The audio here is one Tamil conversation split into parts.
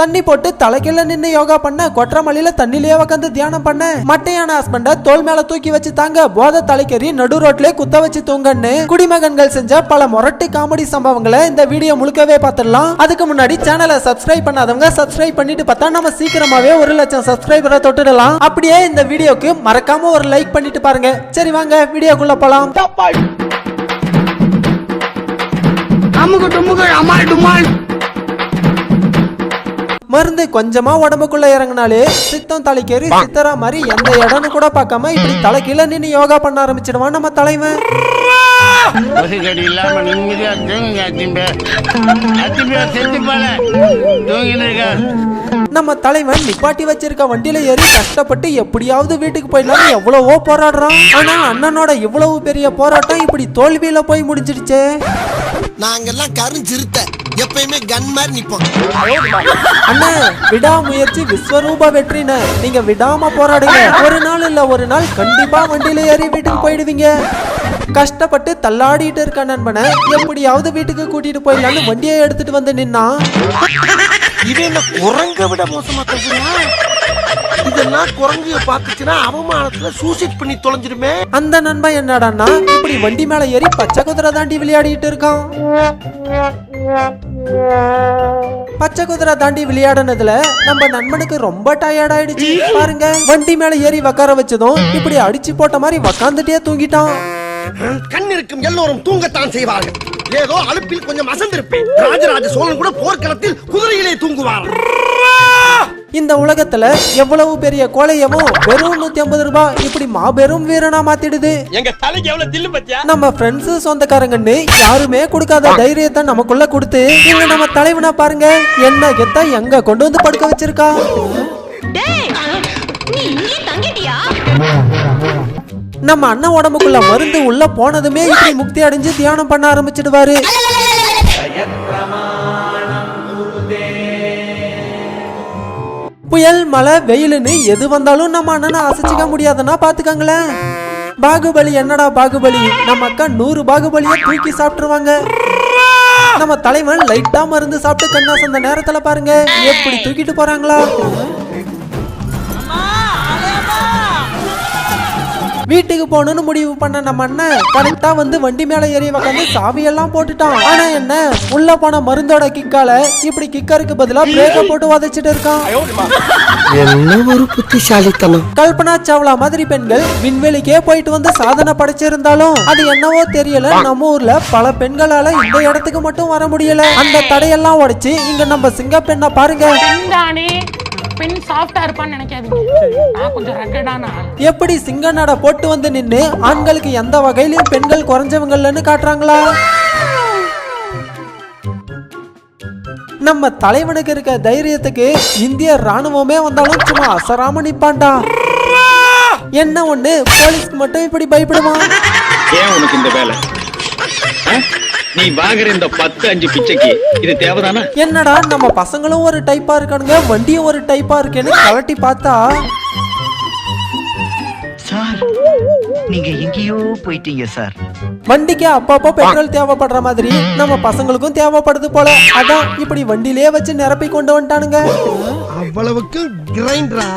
தண்ணி போட்டு தலைக்கீழ நின்று யோகா பண்ண கொற்றமலையில தண்ணிலேயே உட்காந்து தியானம் பண்ண. மட்டையான ஹஸ்பண்ட தோல் மேல தூக்கி வச்சு தாங்க போத தலைக்கறி நடு ரோட்ல குத்த வச்சு தூங்கன்னு. குடிமகன்கள் செஞ்ச பல முரட்டு காமெடி சம்பவங்களை இந்த வீடியோ முழுக்கவே பார்த்துடலாம். அதுக்கு முன்னாடி சேனலை சப்ஸ்கிரைப் பண்ணாதவங்க சப்ஸ்கிரைப் பண்ணிட்டு பார்த்தா நம்ம சீக்கிரமாவே ஒரு லட்சம் சப்ஸ்கிரைபரை தொட்டுடலாம். அப்படியே இந்த வீடியோக்கு மறக்காம ஒரு லைக் பண்ணிட்டு பாருங்க. சரி வாங்க வீடியோக்குள்ள போலாம். அமுகு டுமுகு அமால் டுமால். மருந்து கொஞ்சமா உடம்புக்குள்ள இறங்கினாலே சித்தம் தலைக்கேறி சித்தரா மாதிரி எந்த இடம்னு கூட பார்க்காம இப்படி தலை கீழ நின்னு யோகா பண்ண ஆரம்பிச்சிடுவான் நம்ம தலைவன். நம்ம தலைவன் நிப்பாட்டி வச்சிருக்க வண்டியில ஏறி கஷ்டப்பட்டு எப்படியாவது வீட்டுக்கு போயிடலாம் எவ்வளவோ போராடுறான். ஆனா அண்ணனோட இவ்வளவு பெரிய போராட்டம் இப்படி தோல்வியில போய் முடிஞ்சிடுச்சே. நாங்கெல்லாம் கருஞ்சிருத்த எப்பயுமே கன் மாதிரி நிப்போம். அண்ணா விடாமுயற்சி விஸ்வரூப வெற்றின நீங்க விடாம போராடுங்க. ஒரு நாள் இல்ல ஒரு நாள் கண்டிப்பா வண்டியில ஏறி வீட்டுக்கு போயிடுவீங்க. கஷ்டப்பட்டு தள்ளாடிட்டு இருக்க நண்பனை எப்படியாவது வீட்டுக்கு கூட்டிட்டு போயிடலான்னு வண்டியை எடுத்துட்டு வந்து நின்னா. இது என்ன குரங்க விட மோசமா இதெல்லாம் குரங்கு பாத்துச்சுன்னா அவமானத்துல சூசைட் பண்ணி தொலைஞ்சிருமே அந்த நண்பன் என்னடான்னா இப்படி வண்டி மேல ஏறி பச்சை குதிரை தாண்டி விளையாடிட்டு இருக்கான். பச்சை குதிரை தாண்டி விளையாடுனதுல நம்ம நண்பனுக்கு ரொம்ப டயர்ட் ஆயிடுச்சு. பாருங்க வண்டி மேல ஏறி உக்கார வச்சதும் இப்படி அடிச்சு போட்ட மாதிரி உக்காந்துட்டே தூங்கிட்டான். கண் இருக்கும் எல்லோரும் தூங்கத்தான் செய்வார்கள். ஏதோ அலுப்பில் கொஞ்சம் அசந்திருப்பேன். ராஜராஜ சோழன் கூட போர்க்களத்தில் குதிரையிலே தூங்குவார். இந்த உலகத்துல எவ்வளவு பெரிய கோழையவும் வெறும் நூத்தி ஐம்பது ரூபாய் இப்படி மாபெரும் வீரனா மாத்திடுது. எங்க தலைக்கு எவ்வளவு தில்லு பத்தியா? நம்ம ஃப்ரெண்ட்ஸ் சொந்தக்காரங்கன்னு யாருமே கொடுக்காத தைரியத்தை நமக்குள்ள கொடுத்து இங்க நம்ம தலைவனா பாருங்க என்ன கெத்தா எங்க கொண்டு வந்து படுக்க வச்சிருக்கா? டேய் நீ இங்கே தங்கிட்டியா? நம்ம அண்ணன் உடம்புக்குள்ள மருந்து உள்ள போனதுமே இப்படி முக்தி அடைஞ்சு தியானம் பண்ண ஆரம்பிச்சிடுவாரு. புயல் மழை வெயிலுன்னு எது வந்தாலும் நம்ம அண்ணனை அசைச்சிக்க முடியாதுன்னா பாத்துக்கங்களேன். பாகுபலி என்னடா பாகுபலி? நம்ம அக்கா நூறு பாகுபலிய தூக்கி சாப்பிட்டுருவாங்க. நம்ம தலைவன் லைட்டா மருந்து சாப்பிட்டு கண்ணாசம் நேரத்துல பாருங்க. எப்படி தூக்கிட்டு போறாங்களா? வீட்டுக்கு போகணும்னு முடிவு பண்ண நம்ம அண்ணன் கரெக்டா வந்து வண்டி மேல ஏறி உக்காந்து சாவியெல்லாம் போட்டுட்டான். ஆனா என்ன? உள்ள போன மருந்தோட கிக்கால இப்படி கிக்கருக்கு பதிலா பிரேக்க போட்டு வதைச்சிட்டு இருக்கான். என்ன ஒரு புத்திசாலித்தனம். கல்பனா சாவ்லா மாதிரி பெண்கள் விண்வெளிக்கே போயிட்டு வந்து சாதனை படைச்சிருந்தாலும் அது என்னவோ தெரியல. நம்ம ஊர்ல பல பெண்களால இந்த இடத்துக்கு மட்டும் வர முடியல. அந்த தடையெல்லாம் உடைச்சு இங்க நம்ம சிங்க பெண்ணை பாருங்க பெண் சாஃப்டா இருப்பான்னு நினைக்காதீங்க. நான் கொஞ்சம் ரக்கடான ஆள். எப்படி சிங்க நட போட்டு வந்து நின்னு ஆண்களுக்கு எந்த வகையிலும் பெண்கள் குறைஞ்சவங்கன்னு காட்டுறாங்களா? நம்ம தலைவனுக்கு இருக்க தைரியத்துக்கு இந்திய ராணுவமே வந்தாலும் சும்மா அசராம நிப்பான்டா என்ன ஒண்ணு போலீஸ்க்கு மட்டும் இப்படி பயப்படுவான் ஏன் உனக்கு இந்த வேலை? நீ வாங்குற இந்த பத்து அஞ்சு பிச்சைக்கு இது தேவைதானா? என்னடா நம்ம பசங்களும் ஒரு டைப்பா இருக்கானுங்க வண்டியும் ஒரு டைப்பா இருக்கேன்னு கலட்டி பார்த்தா? சார் நீங்க எங்கேயோ போயிட்டீங்க சார். வண்டிக்கு அப்பப்போ பெட்ரோல் தேவைப்படுற மாதிரி நம்ம பசங்களுக்கும் தேவைப்படுது போல. அதான் இப்படி வண்டியிலே வச்சு நிரப்பி கொண்டு வந்துட்டானுங்க. அவ்வளவுக்கு கிரைண்டரா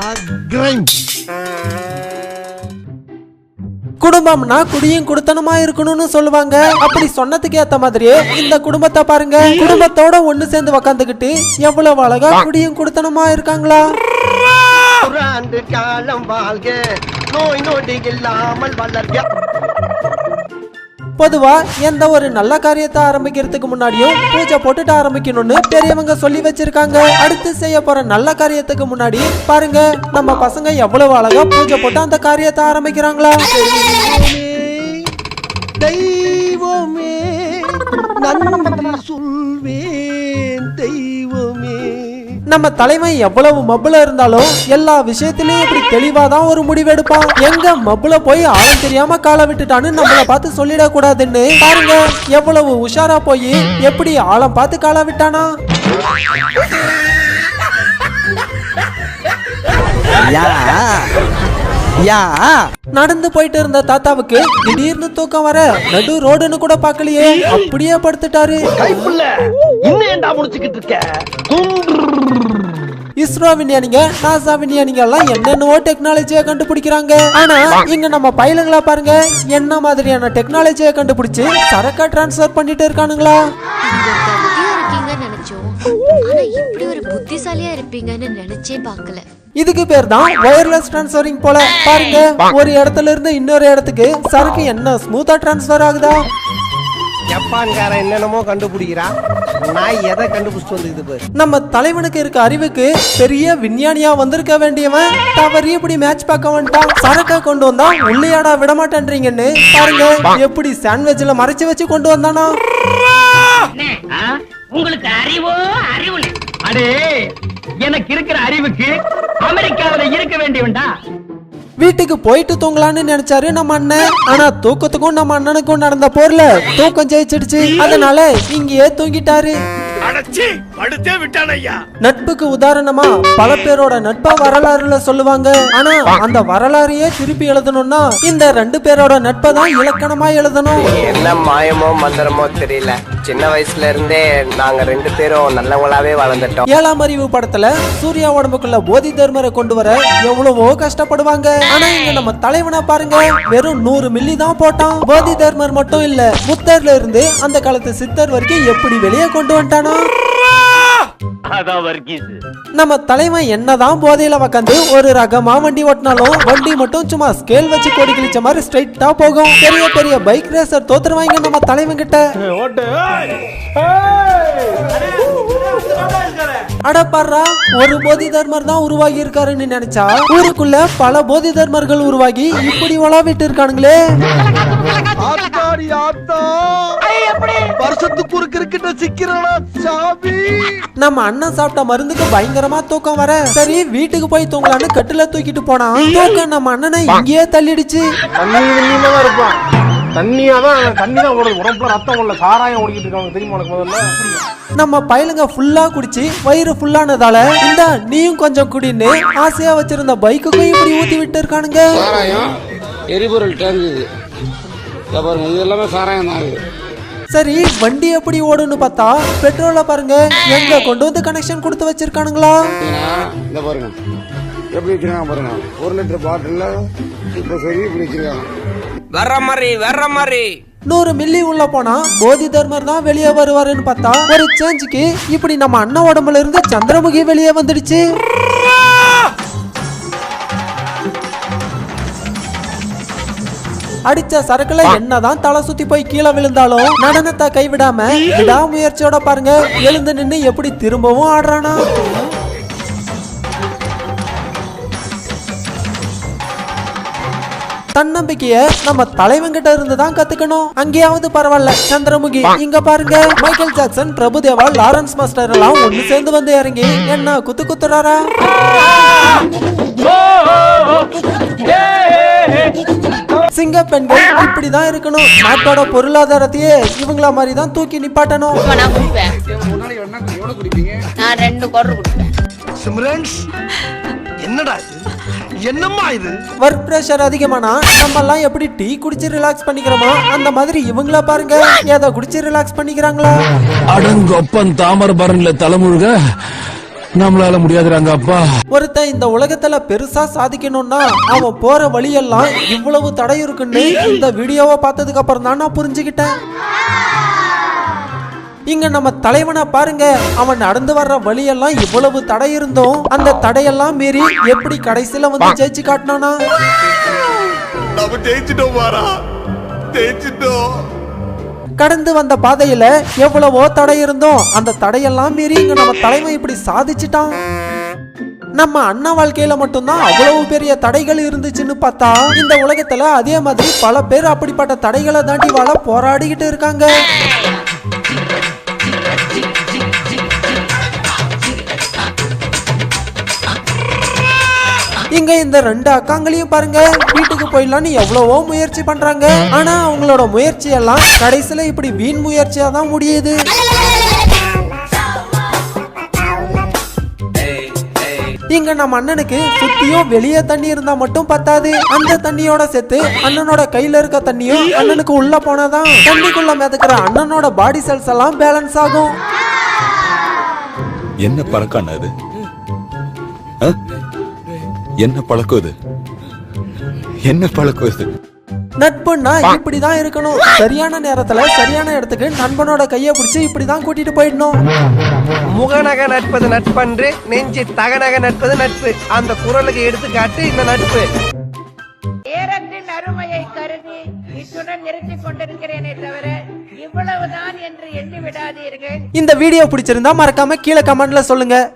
கிரைண்ட் குடும்பம்னா குடியும் குடுத்தனமா இருக்கணும்னு சொல்லுவாங்க. அப்படி சொன்னதுக்கு ஏத்த மாதிரியே இந்த குடும்பத்தை பாருங்க. குடும்பத்தோட ஒண்ணு சேர்ந்து உக்காந்துக்கிட்டு எவ்வளவு அழகா குடியும் குடுத்தனமா இருக்காங்களா? காலம் வாழ்க. நோய் நொடி இல்லாமல் வளர்க்க பொதுவா எந்த ஒரு நல்ல காரியத்தை ஆரம்பிக்கிறதுக்கு முன்னாடியும் பூஜை போட்டுட்டு ஆரம்பிக்கணும்னு பெரியவங்க சொல்லி வச்சிருக்காங்க. அடுத்து செய்ய போற நல்ல காரியத்துக்கு முன்னாடி பாருங்க நம்ம பசங்க எவ்வளவு அழகா பூஜை போட்டு அந்த காரியத்தை ஆரம்பிக்கிறாங்களா? தெய்வமே நன்றி சொல்வேன். நம்ம தலைவன் எவ்வளவு மப்புல இருந்தாலும் எல்லா விஷயத்திலயும் இப்படி தெளிவா தான் ஒரு முடிவெடுப்பான் எங்க மப்புல போய் ஆழம் தெரியாம காலை விட்டுட்டான்னு நம்மள பார்த்து சொல்லிடக்கூடாதுன்னு பாருங்க. எவ்வளவு உஷாரா போய் எப்படி ஆழம் பார்த்து காலை விட்டானா? யா. யா. நடந்து போயிட்டு இருந்த தாத்தாவுக்கு திடீர்னு தூக்கம் வர நடு ரோடுன்னு கூட பார்க்கலையே. அப்படியே படுத்துட்டாரு. இஸ்ரோ விஞ்ஞானிங்க நாசா விஞ்ஞானிங்க எல்லாம் என்னென்னவோ டெக்னாலஜியை கண்டுபிடிக்கிறாங்க. ஆனா இங்க நம்ம பையலுங்களா பாருங்க என்ன மாதிரியான டெக்னாலஜியை கண்டுபிடிச்சு சரக்கா டிரான்ஸ்ஃபர் பண்ணிட்டு இருக்கானுங்களா? நீங்க கெட்டியா இருக்கீங்கன்னு நினைச்சோம். ஆனா இப்படி ஒரு புத்திசாலியா இருப்பீங்கன்னு நினைச்சே பார்க்கல. இதுக்கு பேர் தான் வயர்லெஸ் டிரான்ஸ்ஃபரிங் போல. பாருங்க ஒரு இடத்துல இருந்து இன்னொரு இடத்துக்கு சரக்கு என்ன ஸ்மூத்தா டிரான்ஸ்ஃபர் ஆகுதா? ஜப்பான்காரன் என்னென்னமோ கண்டுபிடிக்கிறான். நான் எதை கண்டுபிடிச்சிட்டு வந்துக்குது பாரு. நம்ம தலைவனுக்கு இருக்க அறிவுக்கு பெரிய விஞ்ஞானியா வந்திருக்க வேண்டியவன் தவறி இப்படி மேட்ச் பார்க்க வந்துட்டான். சரக்கா கொண்டு வந்தா உள்ளையாடா விட மாட்டேன்றீங்கன்னு பாருங்க எப்படி சாண்ட்விச்ல மறைச்சு வச்சு கொண்டு வந்தானா? உங்களுக்கு அறிவோ? அறிவு அடே எனக்கு இருக்கிற அறிவுக்கு அமெரிக்காவில இருக்க வேண்டியவன்டா. வீட்டுக்கு போயிட்டு தூங்கலாம்னு நினைச்சாரு நம்ம அண்ணன். ஆனா தூக்கத்துக்கும் நம்ம அண்ணனுக்கும் நடந்த போர்ல தூக்கம் ஜெயிச்சிடுச்சு. அதனால இங்கேயே தூங்கிட்டாரு. அடைச்சி படுத்தே விட்டான் ஐயா. நட்புக்கு உதாரணமா பல பேரோட நட்பா வரலாறுல சொல்லுவாங்க. ஆனா அந்த வரலாறையே திருப்பி எழுதணும்னா இந்த ரெண்டு பேரோட நட்பை தான் இலக்கணமா எழுதணும். என்ன மாயமோ மந்திரமோ தெரியல. சின்ன வயசுல இருந்தே நாங்க ரெண்டு பேரும் நல்லவங்களாவே வளர்ந்துட்டோம். ஏழாம் அறிவு படத்துல சூர்யா உடம்புக்குள்ள போதி தர்மரை கொண்டு வர எவ்வளவோ கஷ்டப்படுவாங்க. ஆனா இங்க நம்ம தலைவனா பாருங்க. வெறும் நூறு மில்லி தான் போட்டான். போதி தர்மர் மட்டும் இல்ல புத்தர்ல இருந்து அந்த காலத்து சித்தர் வரைக்கும் எப்படி வெளியே கொண்டு வந்துட்டானோ? நம்ம தலைவன் என்னதான் போதையில உக்காந்து ஒரு ரகமா வண்டி ஓட்டினாலும் வண்டி மட்டும் சும்மா ஸ்கேல் வச்சு கோடி கிழிச்ச மாதிரி ஸ்ட்ரைட்டா போகும். பெரிய பெரிய பைக் ரேசர் தோத்துருவாங்க நம்ம தலைவன் கிட்ட. அட பாருடா ஒரு போதி தர்மர் தான் உருவாகி இருக்காருன்னு நினைச்சா ஊருக்குள்ள பல போதி தர்மர்கள் உருவாகி இப்படி உலாவிட்டு இருக்கானுங்களே. ஆத்தாடி ஆத்தா. வருஷத்துக்கு ஒரு கிரிக்கெட்ட சிக்கிறடா சாமி! நம்ம அண்ணன் சாப்பிட்ட மருந்துக்கு பயங்கரமா தூக்கம் வர. சரி வீட்டுக்கு போய் தூங்கலான்னு கட்டுல தூக்கிட்டு போனா. தூக்கம் நம்ம அண்ணனை இங்கேயே தள்ளிடுச்சு. இருப்பான். தண்ணியா தான் தண்ணி தான் ஓடுது. உடம்புல ரத்தம் உள்ள சாராயம் ஓடிக்கிட்டு இருக்காங்க தெரியுமா உனக்கு முதல்ல? நம்ம பயலுங்க ஃபுல்லா குடிச்சு வயிறு ஃபுல்லானதால இந்த நீயும் கொஞ்சம் குடின்னு ஆசையா வச்சிருந்த பைக்குக்கும் இப்படி ஊத்தி விட்டு இருக்கானுங்க. சாராயம் எரிபொருள் டேங்கு. இது இதை பாருங்க இது எல்லாமே சாராயம் தான் சரி வண்டி எப்படி ஓடுன்னு பார்த்தா பெட்ரோலை பாருங்க. எங்க கொண்டு வந்து கனெக்ஷன் கொடுத்து வச்சிருக்கானுங்களா? இந்த பாருங்க. எப்படி வச்சிருக்காங்க பாருங்க. ஒரு லிட்டர் பாட்டில் இப்போ சரி இப்படி வச்சிருக்காங்க. வர்ற மாதிரி வர்ற மாதிரி. நூறு மில்லி உள்ள போனா போதி தர்மர் தான் வெளியே வருவாருன்னு பார்த்தா ஒரு சேஞ்சுக்கு இப்படி நம்ம அண்ணன் உடம்புல இருந்து சந்திரமுகி வெளியே வந்துடுச்சு. அடிச்ச சரக்குல என்னதான் தலை சுத்தி போய் கீழே விழுந்தாலும் நடனத்தை கைவிடாம விடாமுயற்சியோட பாருங்க. எழுந்து நின்னு எப்படி திரும்பவும் ஆடுறானா? தன்னம்பிக்கைய நம்ம தலைவன்கிட்ட இருந்து தான் கத்துக்கணும். அங்கேயாவது பரவாயில்ல. சந்திரமுகி இங்க பாருங்க. Michael Jackson Prabhudeva Lawrence master எல்லாம் ஒண்ணு சேர்ந்து வந்து இறங்கி என்ன குத்து குத்துறாரா? சிங்க பெண்கள் இப்படிதான் இருக்கணும். நாட்டோட பொருளாதாரத்தையே இவங்கள மாதிரி தான் தூக்கி நிப்பாட்டணும். நான் குடிப்பேன். நான் ரெண்டு குடர் குடிப்பேன். சிம்ரன்ஸ் என்னடா என்னம்மா இது? ஒர்க் பிரஷர் அதிகமானா நம்ம எல்லாம் எப்படி டீ குடிச்சு ரிலாக்ஸ் பண்ணிக்கிறோமோ அந்த மாதிரி இவங்கள பாருங்க. ஏதோ குடிச்சு ரிலாக்ஸ் பண்ணிக்கிறாங்களா? அடங்கொப்பன் தாமரபரன்ல தலைமுழுக. நம்மளால முடியாதுறாங்க அப்பா. ஒருத்தன் இந்த உலகத்துல பெருசா சாதிக்கணும்னா அவன் போற வழியெல்லாம் இவ்வளவு தடை இருக்குன்னு இந்த வீடியோவை பார்த்ததுக்கு அப்புறம் தான் நான் புரிஞ்சுக்கிட்டேன். இங்க நம்ம தலைவனை பாருங்க அவன் நடந்து வர்ற வழியெல்லாம் இவ்வளவு தடை இருந்தும் அந்த தடையெல்லாம் மீறி எப்படி கடைசியில வந்து ஜெயிச்சு காட்டினானா? நம்ம ஜெயிச்சிட்டோம் வாரா ஜெயிச்சிட்டோம். கடந்து வந்த பாதையில எவ்வளவோ தடை இருந்தோம். அந்த தடையெல்லாம் மீறி இங்க நம்ம தலைமை இப்படி சாதிச்சிட்டான் நம்ம அண்ணா வாழ்க்கையில மட்டும்தான் அவ்வளவு பெரிய தடைகள் இருந்துச்சுன்னு பார்த்தா இந்த உலகத்துல அதே மாதிரி பல பேர் அப்படிப்பட்ட தடைகளை தாண்டி வாழ போராடிக்கிட்டு இருக்காங்க. இங்க இந்த ரெண்டு அக்காங்களையும் பாருங்க. வீட்டுக்கு போயிடலாம்னு எவ்வளவோ முயற்சி பண்றாங்க. ஆனா அவங்களோட முயற்சி எல்லாம் கடைசியில இப்படி வீண் முயற்சியா தான் முடியுது. இங்க நம்ம அண்ணனுக்கு சுத்தியும் வெளியே தண்ணி இருந்தா மட்டும் பத்தாது. அந்த தண்ணியோட சேர்த்து அண்ணனோட கையில இருக்க தண்ணியும் அண்ணனுக்கு உள்ள போனாதான் தண்ணிக்குள்ள மிதக்கிற அண்ணனோட பாடி செல்ஸ் எல்லாம் பேலன்ஸ் ஆகும். என்ன பழக்கம் அது என்ன பழக்கம் இது? என்ன பழக்கம் இது? நட்புன்னா இப்படிதான் இருக்கணும். சரியான நேரத்துல சரியான இடத்துக்கு நண்பனோட கைய பிடிச்சு இப்படிதான் கூட்டிட்டு போயிடணும். முகநக நட்பது நட்பன்று நெஞ்சு தகநக நட்பது நட்பு. அந்த குரலுக்கு எடுத்துக்காட்டு இந்த நட்பு. நேரத்தின் அருமையை கருதி இத்துடன் நிறுத்திக் கொண்டிருக்கிறேனே தவிர இவ்வளவுதான் என்று எண்ணி விடாதீர்கள். இந்த வீடியோ பிடிச்சிருந்தா மறக்காம கீழே கமெண்ட்ல சொல்லுங்க.